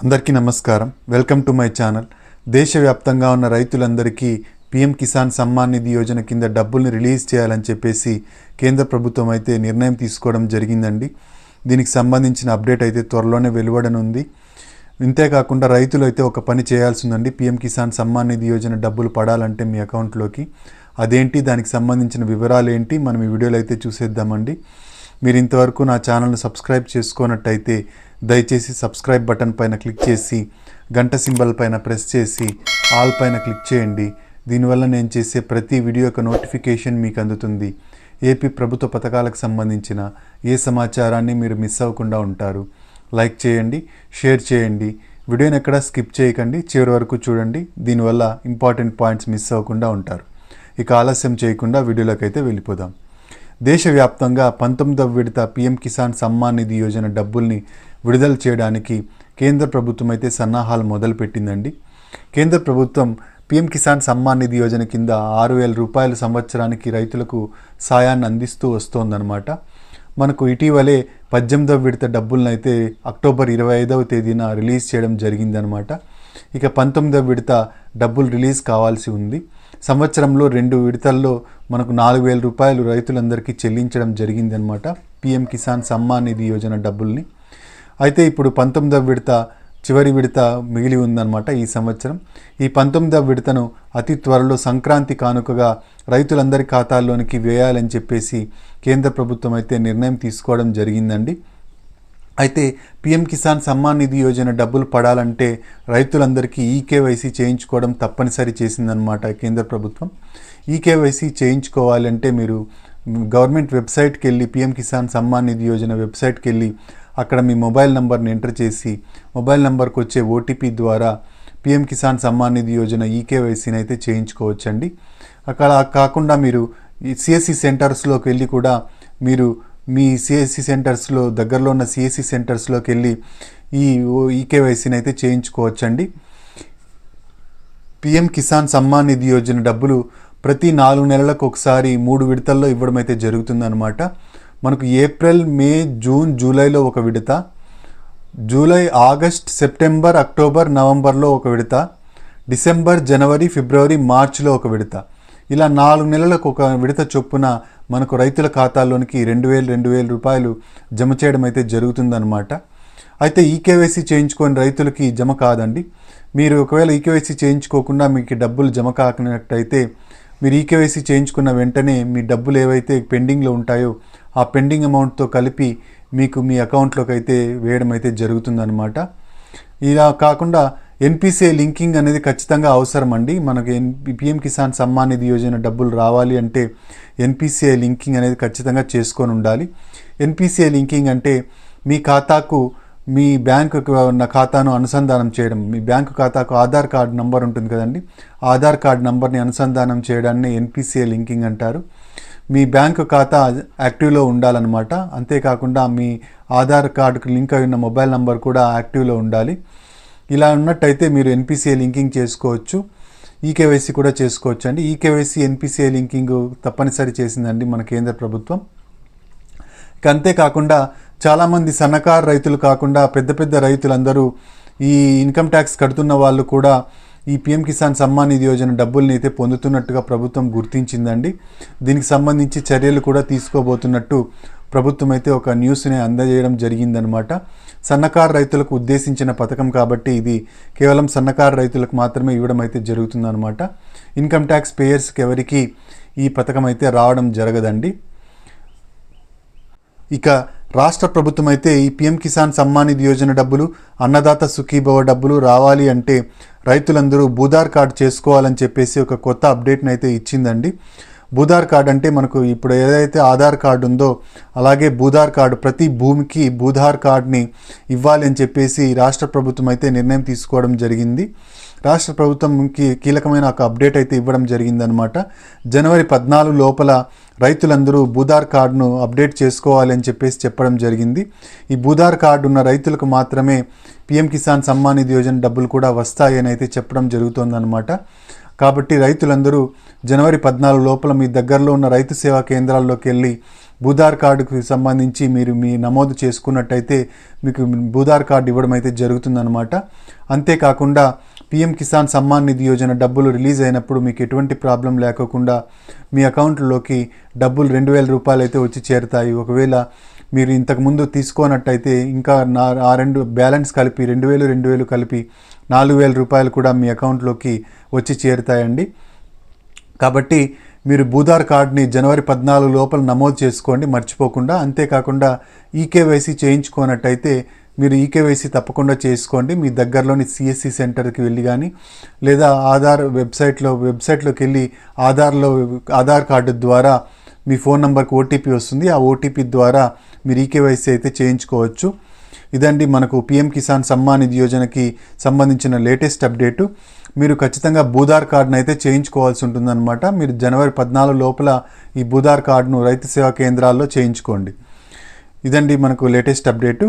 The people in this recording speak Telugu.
అందరికీ నమస్కారం. Welcome to my channel. దేశవ్యాప్తంగా ఉన్న రైతులందరికీ పీఎం కిసాన్ సమ్మాన్ నిధి యోజన కింద డబ్బుల్ని రిలీజ్ చేయాలని చెప్పేసి కేంద్ర ప్రభుత్వం అయితే నిర్ణయం తీసుకోవడం జరిగిందండి. దీనికి సంబంధించిన అప్డేట్ అయితే త్వరలోనే వెలువడనుంది. ఇంతేకాకుండా రైతులు అయితే ఒక పని చేయాల్సి ఉందండి పీఎం కిసాన్ సమ్మాన్ నిధి యోజన డబ్బులు పడాలంటే మీ అకౌంట్లోకి. అదేంటి? దానికి సంబంధించిన వివరాలు ఏంటి మనం ఈ వీడియోలో అయితే చూసేద్దామండి. మీరు ఇంతవరకు నా ఛానల్ను సబ్స్క్రైబ్ చేసుకున్నట్టయితే దయచేసి సబ్స్క్రైబ్ బటన్ పైన క్లిక్ చేసి గంట సింబల్ పైన ప్రెస్ చేసి ఆల్ పైన క్లిక్ చేయండి. దీనివల్ల నేను చేసే ప్రతి వీడియో యొక్క నోటిఫికేషన్ మీకు అందుతుంది. ఏపీ ప్రభుత్వ పథకాలకు సంబంధించిన ఏ సమాచారాన్ని మీరు మిస్ అవ్వకుండా ఉంటారు. లైక్ చేయండి షేర్ చేయండి. వీడియోని ఎక్కడ స్కిప్ చేయకండి. చివరి వరకు చూడండి. దీనివల్ల ఇంపార్టెంట్ పాయింట్స్ మిస్ అవ్వకుండా ఉంటారు. ఇక ఆలస్యం చేయకుండా వీడియోలోకి అయితే వెళ్ళిపోదాం. దేశవ్యాప్తంగా పంతొమ్మిదవ విడత పీఎం కిసాన్ సమ్మాన్ నిధి యోజన డబ్బుల్ని విడుదల చేయడానికి కేంద్ర ప్రభుత్వం అయితే సన్నాహాలు మొదలుపెట్టిందండి. కేంద్ర ప్రభుత్వం పీఎం కిసాన్ సమ్మాన్ నిధి యోజన కింద ఆరు వేల రూపాయలు సంవత్సరానికి రైతులకు సాయాన్ని అందిస్తూ వస్తోందనమాట మనకు ఇటీవలే పద్దెనిమిదవ విడత డబ్బులను అయితే అక్టోబర్ ఇరవై ఐదవ తేదీన రిలీజ్ చేయడం జరిగిందనమాట ఇక పంతొమ్మిదవ విడత డబ్బులు రిలీజ్ కావాల్సి ఉంది. సంవత్సరంలో రెండు విడతల్లో మనకు నాలుగు వేల రూపాయలు రైతులందరికీ చెల్లించడం జరిగిందనమాట పీఎం కిసాన్ సమ్మాన్ నిధి యోజన డబ్బుల్ని. అయితే ఇప్పుడు పంతొమ్మిదవ విడత చివరి విడత మిగిలి ఉందన్నమాట ఈ సంవత్సరం. ఈ పంతొమ్మిదవ విడతను అతి త్వరలో సంక్రాంతి కానుకగా రైతులందరి ఖాతాల్లోనికి వేయాలని చెప్పేసి కేంద్ర ప్రభుత్వం అయితే నిర్ణయం తీసుకోవడం జరిగిందండి. అయితే పీఎం కిసాన్ సమ్మాన్ నిధి యోజన డబ్బులు పడాలంటే రైతులందరికీ ఈకేవైసీ చేయించుకోవడం తప్పనిసరి చేసిందనమాట కేంద్ర ప్రభుత్వం. ఈకేవైసీ చేయించుకోవాలంటే మీరు గవర్నమెంట్ వెబ్సైట్కి వెళ్ళి పీఎం కిసాన్ సమ్మాన్ నిధి యోజన వెబ్సైట్కి వెళ్ళి అక్కడ మీ మొబైల్ నెంబర్ని ఎంటర్ చేసి మొబైల్ నెంబర్కి వచ్చే ఓటీపీ ద్వారా పీఎం కిసాన్ సమ్మాన్ నిధి యోజన ఈకేవైసీని అయితే చేయించుకోవచ్చండి. అక్కడ కాకుండా మీరు ఈ సిఎస్సి సెంటర్స్లోకి వెళ్ళి కూడా మీరు మీ సిఎస్సి సెంటర్స్లో దగ్గరలో ఉన్న సిఎస్సి సెంటర్స్లోకి వెళ్ళి ఈ ఈకేవైసీని అయితే చేయించుకోవచ్చండి. పిఎం కిసాన్ సమ్మాన్ నిధి యోజన డబ్బులు ప్రతి నాలుగు నెలలకు ఒకసారి మూడు విడతల్లో ఇవ్వడం అయితే జరుగుతుందన్నమాట. మనకు ఏప్రిల్ మే జూన్ జూలైలో ఒక విడత జూలై ఆగస్ట్ సెప్టెంబర్ అక్టోబర్ నవంబర్లో ఒక విడత డిసెంబర్ జనవరి ఫిబ్రవరి మార్చిలో ఒక విడత. ఇలా నాలుగు నెలలకు ఒక విడత చొప్పున మనకు రైతుల ఖాతాల్లోనికి రెండు వేలు రెండు వేల రూపాయలు జమ చేయడం అయితే జరుగుతుందన్నమాట. అయితే ఈకేవైసీ చేయించుకొని రైతులకి జమ కాదండి. మీరు ఒకవేళ ఈకేవైసీ చేయించుకోకుండా మీకు డబ్బులు జమ కాకున్నట్టయితే మీరు ఈకేవైసీ చేయించుకున్న వెంటనే మీ డబ్బులు ఏవైతే పెండింగ్లో ఉంటాయో ఆ పెండింగ్ అమౌంట్తో కలిపి మీకు మీ అకౌంట్లోకి అయితే వేయడం అయితే జరుగుతుందన్నమాట. ఇలా కాకుండా ఎన్పిసిఐ లింకింగ్ అనేది ఖచ్చితంగా అవసరం అండి మనకు ఎన్ పిఎం కిసాన్ సమ్మాన్ నిధి యోజన డబ్బులు రావాలి అంటే ఎన్పిసిఐ లింకింగ్ అనేది ఖచ్చితంగా చేసుకొని ఉండాలి. ఎన్పిసిఐ లింకింగ్ అంటే మీ ఖాతాకు మీ బ్యాంకు ఉన్న ఖాతాను అనుసంధానం చేయడం. మీ బ్యాంకు ఖాతాకు ఆధార్ కార్డ్ నంబర్ ఉంటుంది కదండి. ఆధార్ కార్డ్ నంబర్ని అనుసంధానం చేయడాన్ని ఎన్పిసిఐ లింకింగ్ అంటారు. మీ బ్యాంకు ఖాతా యాక్టివ్లో ఉండాలన్నమాట. అంతేకాకుండా మీ ఆధార్ కార్డుకు లింక్ అయి ఉన్న మొబైల్ నంబర్ కూడా యాక్టివ్లో ఉండాలి. ఇలా ఉన్నట్టయితే మీరు ఎన్పిసిఐ లింకింగ్ చేసుకోవచ్చు. ఈకేవైసీ కూడా చేసుకోవచ్చు అండి ఈకేవైసీ ఎన్పిసిఐ లింకింగ్ తప్పనిసరి చేసిందండి మన కేంద్ర ప్రభుత్వం. ఇక అంతేకాకుండా చాలామంది సన్నకారు రైతులు కాకుండా పెద్ద పెద్ద రైతులందరూ ఈ ఇన్కమ్ ట్యాక్స్ కడుతున్న వాళ్ళు కూడా ఈ పిఎం కిసాన్ సమ్మాన్ నిధి యోజన డబ్బుల్ని అయితే పొందుతున్నట్టుగా ప్రభుత్వం గుర్తించిందండి. దీనికి సంబంధించి చర్యలు కూడా తీసుకోబోతున్నట్టు ప్రభుత్వం అయితే ఒక న్యూస్ని అందజేయడం జరిగిందనమాట సన్నకారు రైతులకు ఉద్దేశించిన పథకం కాబట్టి ఇది కేవలం సన్నకారు రైతులకు మాత్రమే ఇవ్వడం అయితే జరుగుతుందనమాట ఇన్కమ్ ట్యాక్స్ పేయర్స్కి ఎవరికి ఈ పథకం అయితే రావడం జరగదండి. ఇక రాష్ట్ర ప్రభుత్వం అయితే ఈ పిఎం కిసాన్ సమ్మాన్ నిధి యోజన డబ్బులు అన్నదాత సుఖీభవ డబ్బులు రావాలి అంటే రైతులందరూ బూదార్ కార్డు చేసుకోవాలని చెప్పేసి ఒక కొత్త అప్డేట్ని అయితే ఇచ్చిందండి. బూదార్ కార్డ్ అంటే మనకు ఇప్పుడు ఏదైతే ఆధార్ కార్డు ఉందో అలాగే బూదార్ కార్డు ప్రతి భూమికి బూదార్ కార్డ్ని ఇవ్వాలి అని చెప్పేసి రాష్ట్ర ప్రభుత్వం అయితే నిర్ణయం తీసుకోవడం జరిగింది. రాష్ట్ర ప్రభుత్వంకి కీలకమైన ఒక అప్డేట్ అయితే ఇవ్వడం జరిగిందనమాట జనవరి పద్నాలుగు లోపల రైతులందరూ బూదార్ కార్డును అప్డేట్ చేసుకోవాలి అని చెప్పేసి చెప్పడం జరిగింది. ఈ బూదార్ కార్డు ఉన్న రైతులకు మాత్రమే పిఎం కిసాన్ సమ్మాన్ నిధి యోజన డబ్బులు కూడా వస్తాయి అని అయితే చెప్పడం జరుగుతోందనమాట కాబట్టి రైతులందరూ జనవరి పద్నాలుగు లోపల మీ దగ్గరలో ఉన్న రైతు సేవా కేంద్రాల్లోకి వెళ్ళి భూధార్ కార్డుకు సంబంధించి మీరు మీ నమోదు చేసుకున్నట్టయితే మీకు భూధార్ కార్డు ఇవ్వడం అయితే జరుగుతుందన్నమాట. అంతేకాకుండా పిఎం కిసాన్ సమ్మాన్ నిధి యోజన డబ్బులు రిలీజ్ అయినప్పుడు మీకు ఎటువంటి ప్రాబ్లం లేకోకుండా మీ అకౌంట్లోకి డబ్బులు రెండు వేల రూపాయలు అయితే వచ్చి చేరుతాయి. ఒకవేళ మీరు ఇంతకుముందు తీసుకోనట్టయితే ఇంకా నా ఆ రెండు బ్యాలెన్స్ కలిపి రెండు వేలు రెండు వేలు కలిపి నాలుగు వేల రూపాయలు కూడా మీ అకౌంట్లోకి వచ్చి చేరుతాయండి. కాబట్టి మీరు భూధార్ కార్డ్ని జనవరి పద్నాలుగు లోపల నమోదు చేసుకోండి మర్చిపోకుండా. అంతేకాకుండా ఈకేవైసీ చేయించుకోనట్టయితే మీరు ఈకేవైసీ తప్పకుండా చేసుకోండి. మీ దగ్గరలోని సిఎస్సి సెంటర్కి వెళ్ళి కానీ లేదా ఆధార్ వెబ్సైట్లో వెబ్సైట్లోకి వెళ్ళి ఆధార్లో ఆధార్ కార్డు ద్వారా మీ ఫోన్ నెంబర్కి ఓటీపీ వస్తుంది. ఆ ఓటీపీ ద్వారా మీరు ఈకేవైసీ అయితే చేయించుకోవచ్చు. ఇదండి మనకు పిఎం కిసాన్ సమ్మాన్ నిధి యోజనకి సంబంధించిన లేటెస్ట్ అప్డేటు. మీరు ఖచ్చితంగా భూధార్ కార్డును అయితే చేయించుకోవాల్సి ఉంటుందన్నమాట. మీరు జనవరి పద్నాలుగు లోపల ఈ భూధార్ కార్డును రైతు సేవా కేంద్రాల్లో చేయించుకోండి. ఇదండి మనకు లేటెస్ట్ అప్డేటు.